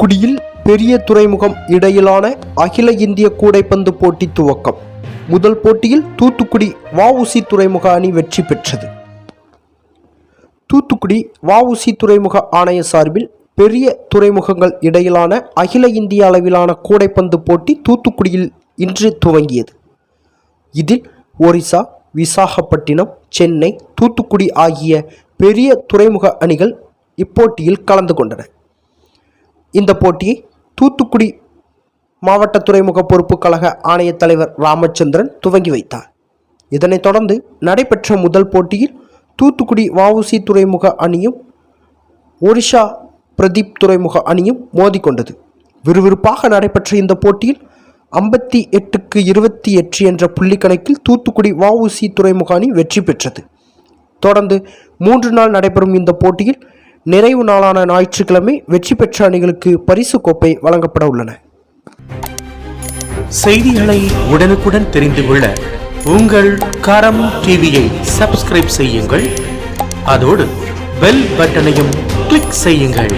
தூத்துக்குடியில் பெரிய துறைமுகம் இடையிலான அகில இந்திய கூடைப்பந்து போட்டி துவக்கம். முதல் போட்டியில் தூத்துக்குடி வஉசி துறைமுக அணி வெற்றி பெற்றது. தூத்துக்குடி வஉசி துறைமுக ஆணைய சார்பில் பெரிய துறைமுகங்கள் இடையிலான அகில இந்திய அளவிலான கூடைப்பந்து போட்டி தூத்துக்குடியில் இன்று துவங்கியது. இதில் ஒரிசா விசாகப்பட்டினம் சென்னை தூத்துக்குடி ஆகிய பெரிய துறைமுக அணிகள் இப்போட்டியில் கலந்து கொண்டன. இந்த போட்டியை தூத்துக்குடி மாவட்ட துறைமுக பொறுப்பு கழக ஆணையத் தலைவர் ராமச்சந்திரன் துவங்கி வைத்தார். இதனைத் தொடர்ந்து நடைபெற்ற முதல் போட்டியில் தூத்துக்குடி வஉசி துறைமுக அணியும் ஒடிஷா பிரதீப் துறைமுக அணியும் மோதிக்கொண்டது விறுவிறுப்பாக நடைபெற்ற இந்த போட்டியில் ஐம்பத்தி எட்டுக்கு இருபத்தி எட்டு என்ற புள்ளி கணக்கில் தூத்துக்குடி வஉசி துறைமுக அணி வெற்றி பெற்றது. தொடர்ந்து மூன்று நாள் நடைபெறும் இந்த போட்டியில் நிறைவு நாளான ஞாயிற்றுக்கிழமை வெற்றி பெற்ற அணிகளுக்கு பரிசு கோப்பை வழங்கப்பட உள்ளன. செய்திகளை உடனுக்குடன் தெரிந்து கொள்ள உங்கள் கரம் டிவியை சப்ஸ்கிரைப் செய்யுங்கள். அதோடு பெல் பட்டனையும் கிளிக் செய்யுங்கள்.